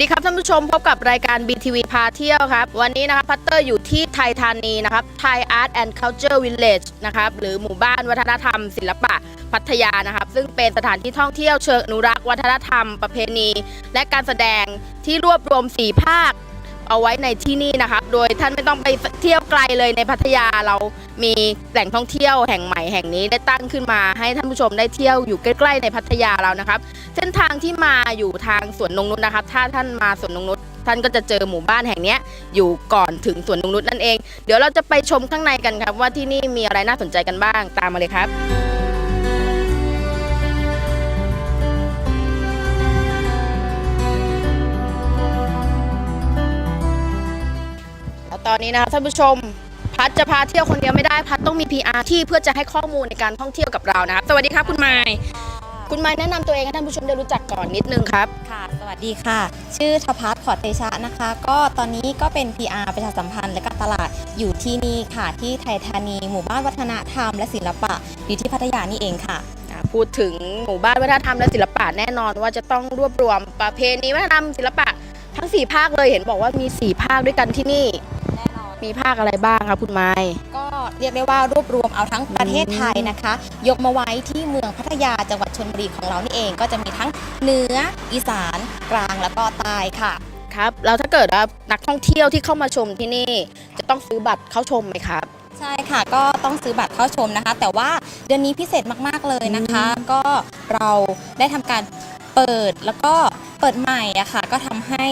วัสดีครับท่านผู้ชมพบกับรายการ BTV พาเที่ยวครับ วันนี้นะครับพัตเตอร์อยู่ที่ไทยธานีนะครับ Thai Art and Culture Village นะครับหรือหมู่บ้านวัฒนธรรม ศิลปะพัทยานะครับ ซึ่งเป็นสถานที่ท่องเที่ยวเชิงอนุรักษ์วัฒนธรรมประเพณี และการแสดงที่รวบรวมสีภาค เอาไว้ในที่นี่นะครับโดยท่านไม่ต้องไปเที่ยวไกลเลยในพัทยาเรามีแหล่งท่องเที่ยวแห่งใหม่แห่งนี้ได้ตั้งขึ้นมาให้ท่านผู้ชมได้เที่ยวอยู่ใกล้ๆในพัทยาเรานะครับเส้นทางที่มาอยู่ทางสวนนงนุษนะครับ ถ้าท่านมาสวนนงนุษท่านก็จะเจอหมู่บ้านแห่งนี้อยู่ก่อนถึงสวนนงนุษนั่นเอง เดี๋ยวเราจะไปชมข้างในกันครับว่าที่นี่มีอะไรน่าสนใจกันบ้างตามมาเลยครับ ตอนนี้นะครับท่านผู้ชม พัดจะพาเที่ยวคนเดียวไม่ได้พัดต้องมี PR ที่เพื่อจะให้ข้อมูลในการท่องเที่ยวกับเรานะครับสวัสดีครับคุณไมค์คุณไมค์แนะนำตัวเองให้ท่านผู้ชมได้รู้จักก่อนนิดนึงครับ ค่ะ สวัสดีค่ะ ชื่อทพัฒน์ขอเตชะนะคะ ก็ตอนนี้ก็เป็น PR ประชาสัมพันธ์และการตลาดอยู่ที่นี่ค่ะ ที่ไทยธานี หมู่บ้านวัฒนธรรมและศิลปะอยู่ที่พัทยานี่เองค่ะอ่าพูดถึงหมู่บ้านวัฒนธรรมและศิลปะแน่นอนว่าจะต้องรวบรวมประเพณีวัฒนธรรมศิลปะทั้ง 4 ภาคเลยเห็นบอกว่ามี 4 ภาคด้วยกันที่นี่แน่นอน มีภาคอะไรบ้างครับคุณไม้ ก็เรียกได้ว่ารวบรวมเอาทั้งประเทศไทยนะคะ ยกมาไว้ที่เมืองพัทยาจังหวัดชลบุรีของเรานี่เองก็จะมีทั้งเหนืออีสานกลางแล้วก็ใต้ค่ะครับแล้วถ้าเกิดว่านักท่องเที่ยวที่เข้ามาชมที่นี่ จะต้องซื้อบัตรเข้าชมไหมครับ ใช่ค่ะก็ต้องซื้อบัตรเข้าชมนะคะ แต่ว่าเดือนนี้พิเศษมากๆเลยนะคะ ก็เราได้ทำการเปิดแล้วก็เปิดใหม่อะค่ะ ก็ทำให้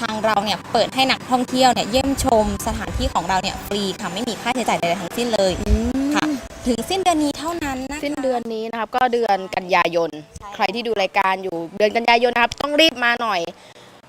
ทางเราเนี่ยเปิดให้นักท่องเที่ยวเนี่ยเยี่ยมชมสถานที่ของเราเนี่ยฟรีค่ะไม่มีค่าใช้จ่ายใดๆทั้งสิ้นเลยค่ะถึงสิ้นเดือนนี้เท่านั้นนะคะ สิ้นเดือนนี้นะครับก็เดือนกันยายนใช่ใครที่ดูรายการอยู่เดือนกันยายนนะครับ ต้องรีบมาหน่อย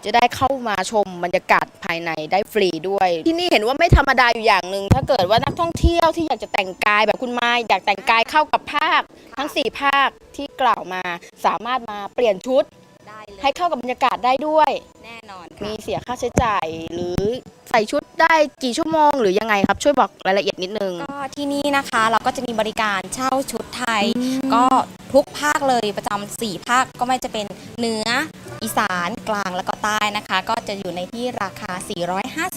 จะได้เข้ามาชมบรรยากาศภายในได้ฟรีด้วย ที่นี่เห็นว่าไม่ธรรมดาอยู่อย่างหนึ่งถ้าเกิดว่านักท่องเที่ยวที่อยากจะแต่งกายแบบคุณไม้อยากแต่งกายเข้ากับภาค ทั้ง 4 ภาคที่กล่าวมาสามารถมาเปลี่ยนชุดได้เลยให้เข้ากับบรรยากาศได้ด้วยแน่นอนมีค่ะเสียค่าใช้จ่ายหรือใส่ชุดได้กี่ชั่วโมงหรือยังไงครับช่วยบอกรายละเอียดนิดนึง ก็ที่นี่นะคะเราก็จะมีบริการเช่าชุดไทยก็ทุกภาคเลยประจำสี่ภาคก็ไม่จะเป็นเหนืออีสานกลางแล้วก็ใต้นะคะ ก็จะอยู่ในที่ราคา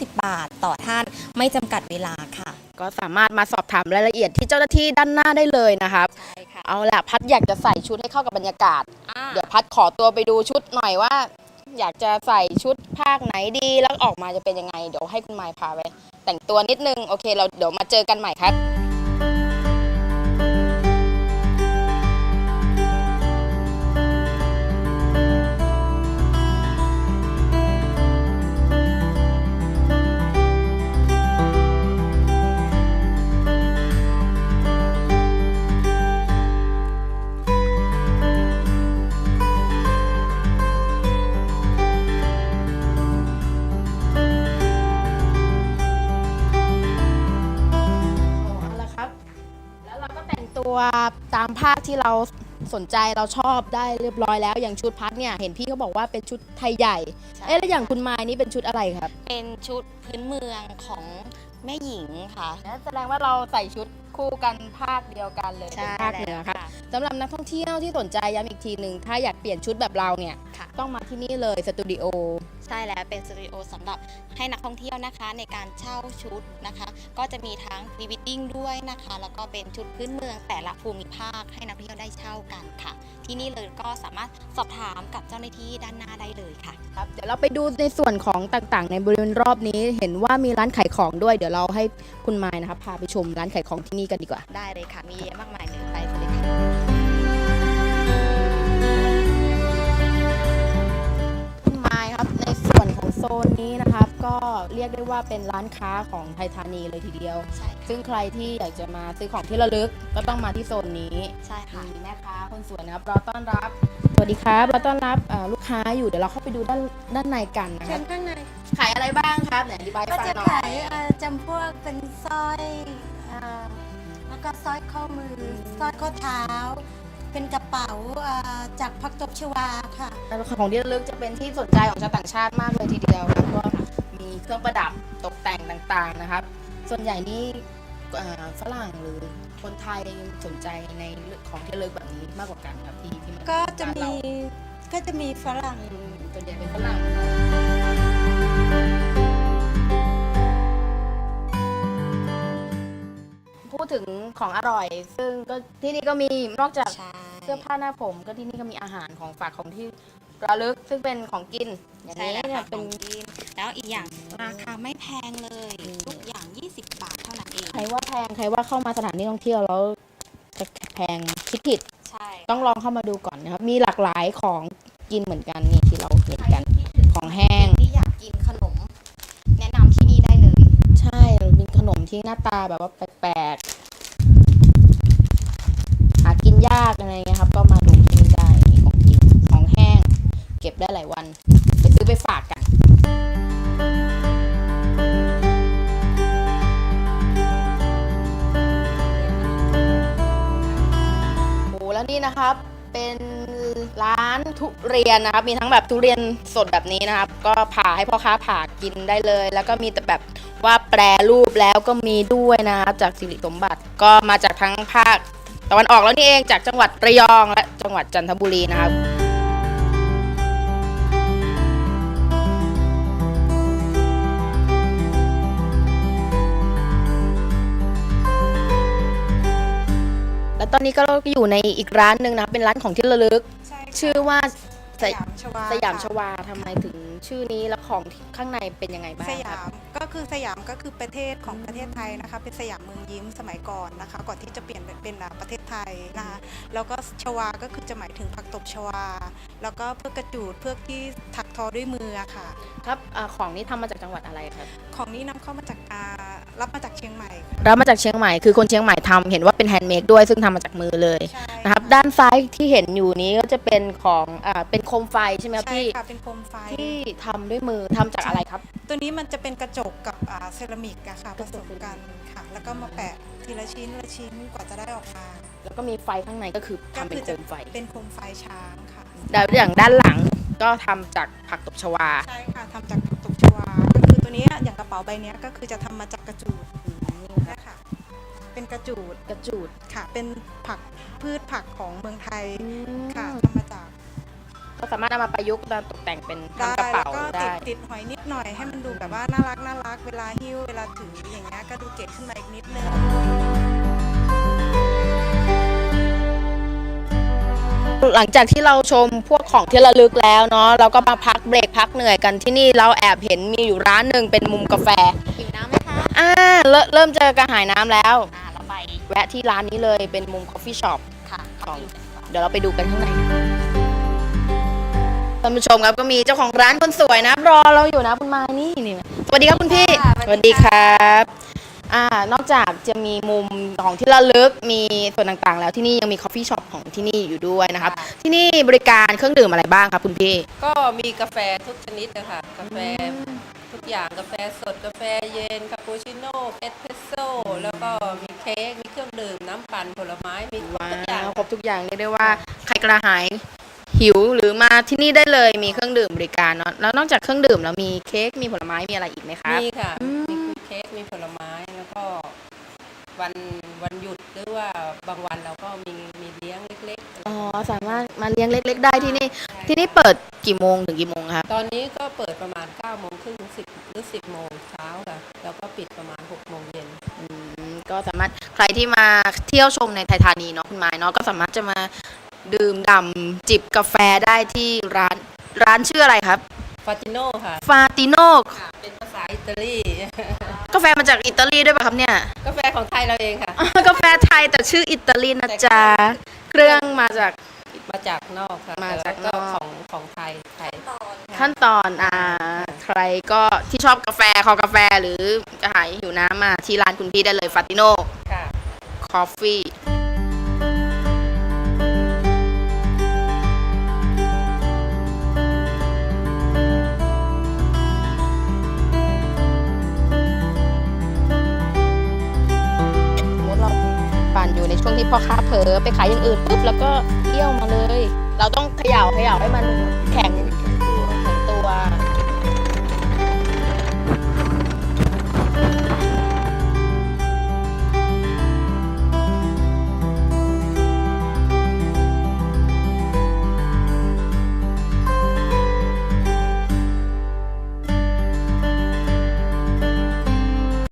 450 บาทต่อท่านไม่จำกัดเวลาค่ะก็สามารถมาสอบถามรายละเอียดที่เจ้าหน้าที่ด้านหน้าได้เลยนะครับ ใช่ค่ะเอาล่ะพัดอยากจะใส่ชุดให้เข้ากับบรรยากาศ เดี๋ยวพัดขอตัวไปดูชุดหน่อยว่า อยากจะใส่ชุดภาคไหนดีแล้วออกมาจะเป็นยังไง เดี๋ยวให้คุณไมค์พาไป แต่งตัวนิดนึง โอเค เราเดี๋ยวมาเจอกันใหม่ครับ ก็แต่งตัวตามภาคที่เราสนใจเราชอบได้เรียบร้อยแล้วอย่างชุดพัดเนี่ยเห็นพี่เขาบอกว่าเป็นชุดไทยใหญ่ใช่เอ๊ะแล้วอย่างคุณไม้นี่เป็นชุดอะไรครับ เป็นชุดพื้นเมืองของแม่หญิงค่ะ แสดงว่าเราใส่ชุดคู่กันภาคเดียวกันเลยเป็นภาคเหนือครับค่ะ สำหรับนักท่องเที่ยวที่สนใจย้ำอีกทีหนึ่งถ้าอยากเปลี่ยนชุดแบบเราเนี่ยค่ะ ต้องมาที่นี่เลยสตูดิโอใช่แล้วเป็นสตูดิโอสำหรับให้นักท่องเที่ยวนะคะในการเช่าชุดนะคะ ก็จะมีทั้งพรีวิดดิ้งด้วยนะคะ แล้วก็เป็นชุดพื้นเมืองแต่ละภูมิภาคให้นักท่องเที่ยวได้เช่ากันค่ะ ที่นี่เลยก็สามารถสอบถามกับเจ้าหน้าที่ด้านหน้าได้เลยค่ะ ครับเดี๋ยวเราไปดูในส่วนของต่างๆ ในบริเวณรอบนี้เห็นว่ามีร้านขายของด้วย เดี๋ยวเราให้คุณไม้นะครับพาไปชมร้านขายของที่นี่กันดีกว่า ได้เลยค่ะ มีเยอะมากมายเลย โซนนี้นะครับก็เรียกได้ว่าเป็นร้านค้าของไทยธานีเลยทีเดียว ใช่ซึ่งใครที่อยากจะมาซื้อของที่ระลึกก็ต้องมาที่โซนนี้ใช่ค่ะ มีแม่ค้าคนสวยนะครับรอต้อนรับ สวัสดีครับรอต้อนรับเอ่อลูกค้าอยู่เดี๋ยวเราเข้าไปดูด้านด้านในกันนะคเชิรับญข้างในขายอะไรบ้างครับไหนอธิบายให้ก็ฟังจะหน่อขายยเอ่อจำพวกเป็นสร้อยเอ่อแล้วก็สร้อยข้อมือสร้อยข้อเท้า เป็นกระเป๋าเอ่อจากพักตบชวาค่ะแล้วของที่ระลึกจะเป็นที่สนใจของชาวต่างชาติมากเลยทีเดียวครับก็มีเครื่องประดับตกแต่งต่างๆนะครับ ส่วนใหญ่นี่เอ่อฝรั่งหรือคนไทยสนใจในเรื่องของที่ระลึกแบบนี้มากกว่ากันครับที่ที่มาก็จะร้านมีเราก็จะมีฝรั่ง ส่วนใหญ่เป็นฝรั่ง พูดถึงของอร่อย ซึ่งก็ที่นี่ก็มีนอกจาก ใช่ เสื้อผ้าหน้าผมก็ที่นี่ก็มีอาหารของฝากของที่ระลึกซึ่งเป็นของกินอย่างใช่นี้แล้วเนี่ค่ะยขเป็อนงกินแล้วอีกอย่างราคาไม่แพงเลยอืมทุกอย่าง 20 บาทเท่านั้นเอง ใครว่าแพงใครว่าเข้ามาสถานที่ท่องเที่ยวแล้วจะแพงคิดผิดใช่ต้องลองเข้ามาดูก่อนนะครับ มีหลากหลายของกินเหมือนกันนี่ที่เราเห็นกันของแห้ง ที่อยากกินขนม แนะนำที่นี่ได้เลย ใช่เป็นขนมที่หน้าตาแบบว่าแปลกๆ หากินยากอะไรเงี้ยครับ ก็มาดูที่นี่ได้ มีของกิน ของแห้ง เก็บ ได้หลายวันไปซื้อไปฝากกันโอ้แล้วนี่นะครับเป็นร้านทุเรียนนะครับ มีทั้งแบบทุเรียนสดแบบนี้นะครับ ก็ผ่าให้พ่อค้าผ่ากินได้เลย แล้วก็มีแต่แบบว่าแปรรูปแล้วก็มีด้วยนะครับ จากสิริสมบัติ ก็มาจากทั้งภาคตะวันออกแล้วนี่เองจากจังหวัดระยองและจังหวัดจันทบุรีนะครับ ตอนนี้ก็อยู่ในอีกร้านหนึ่งนะครับเป็นร้านของที่ระลึก ใช่ค่ะชื่อว่าสสยยามชวาสยามชค่ะวาทำไมถึงชื่อนี้แล้วของที่ข้างในเป็นยังไงบ้างสคยารับ มก็คือสยามก็คือประเทศของประเทศไทยนะคะ เป็นสยามเมืองยิ้มสมัยก่อนนะคะ ก่อนที่จะเปลี่ยนเป็นอ่าประเทศไทยนะคะแล้วก็ชวาก็คือจะหมายถึงผักตบชวา แล้วก็เพื่อกระจูดเพื่อที่ถักท อด้วยมืออะค่ะ ครับอาของนี้ทำมาจากจังหวัดอะไรครับ ของนี้นำเข้ามาจากอารับมาจากเชียงใหม่ค่ะรับมาจากเชียงใหม่ คือคนเชียงใหม่ทำเห็นว่าเป็นแฮนด์เมดด้วย ซึ่งทำมาจากมือเลยใช่นะครับ ด้านซ้ายที่เห็นอยู่นี้ก็จะเป็นของอ่าเป็นโคมไฟใช่ไหมครับใช่ที่ค่ะเป็นโคมไฟ ที่ทำด้วยมือทำจากอะไรครับ ตัวนี้มันจะเป็นกระจกกับอ่าเซรามิกอะค่ะผกระสจกมกันค่ะ แล้วก็มาแปะทีละชิ้นละชิ้นกว่าจะได้ออกมาแล้วก็มีไฟข้างในก็คือทำเป็นโคมไฟเป็นโคมไฟช้างค่ะ แล้วอย่างด้านหลัง ก็ทำจากผักตบชวา ใช่ค่ะทำจากผักตบชวา ก็คือตัวนี้อย่างกระเป๋าใบเนี้ยก็คือจะทำมาจากกระจูดนะคะเป็นกระจูดกระจูดค่ะ เป็นผักพืชผักของเมืองไทยค่ะอืมทำมาจากก็สามารถเอามาประยุกต์มาตกแต่งเป็นได้ทำกระแล้เป๋าวก็ติได้ดติดหอยนิดหน่อยให้มันดูแบบว่าน่ารักน่ารักเวลาหิ้วเวลาถืออย่างเงี้ยก็ดูเก๋ขึ้นมาอีกนิดนึง หลังจากที่เราชมพวกของที่ระลึกแล้วเนาะเราก็มาพักเบรกพักเหนื่อยกันที่นี่เราแอบเห็นมีอยู่ร้านหนึ่งเป็นมุมกาแฟหิวน้ำไหมคะอ่าเริ่มเริ่มเจอกระหายน้ำแล้ว อ่าเราไปแวะที่ร้านนี้เลยเป็นมุมคอฟฟี่ช็อปค่ะของเดี๋ยวเราไปดูกันข้างในท่านผู้ชมครับก็มีเจ้าของร้านคนสวยนะรอเราอยู่นะคุณมานี่นี่สวัสดีครับคุณพี่ค่ะสวัสดีค่ะครับ อ่านอกจากจะมีมุมของที่ระลึกมีส่วนต่างๆ แล้วที่นี่ยังมีคอฟฟี่ช็อปของที่นี่อยู่ด้วยนะครับ ที่นี่บริการเครื่องดื่มอะไรบ้างครับคุณพี่ ก็มีกาแฟทุกชนิดนะคะกาแฟทุกอย่างกาแฟสดกาแฟเย็นคาปูชิโน่เอสเพรสโซ่แล้วก็มีเค้กมีเครื่องดื่มน้ำปั่นผลไม้มีครบว้าทุกอย่างวครบทุกอย่างเรียกได้ว่าใครกระหายหิวหรือมาที่นี่ได้เลยมีเครื่องดื่มบริการเนาะแล้วนอกจากเครื่องดื่มแล้วมีเค้กมีผลไม้มีอะไรอีกไหมครับมีค่ะอืมมีเค้กมีผลไม้แล้ วก็วันวันหยุดหรือว่าบางวันเราก็มีมีเลี้ยงเล็กๆ อ๋อ สามารถมาเลี้ยงเล็ก ๆ ได้ที่นี่ ที่นี่เปิดกี่โมงถึงกี่โมงครับ ตอนนี้ก็เปิดประมาณ9โมงครึ่งถึง10หรือ10โมงเช้าค่ะ แล้วก็ปิดประมาณ6โมงเย็น อืมก็สามารถใครที่มาเที่ยวชมในไทยธานีเนาะคุณไม้เนาะก็สามารถจะมาดื่มด่ำจิบกาแฟได้ที่ร้านร้านชื่ออะไรครับ ฟาติโน่ค่ะ ฟาติโนค่ะเป็นภาษาอิตาลี กาแฟมาจากอิตาลีด้วยป่ะครับเนี่ย กาแฟของไทยเราเองค่ะ กาแฟไทยแต่ชื่ออิตาลีนะจ๊ะ เครื่องมาจาก มาจากนอกค่ะมาจากนแต่อกว่าของของไทยไทย ขั้นตอนอ่าใครก็ที่ชอบกาแฟคอกาแฟหรือกระหายหิวน้ำมาที่ร้านคุณพี่ได้เลยฟาติโนค่ะ คอฟฟี่ เผลอไปขายอย่างอื่นปุ๊บแล้วก็เอี้ยวมาเลย เราต้องเขย่าเขย่าให้มันแข็ง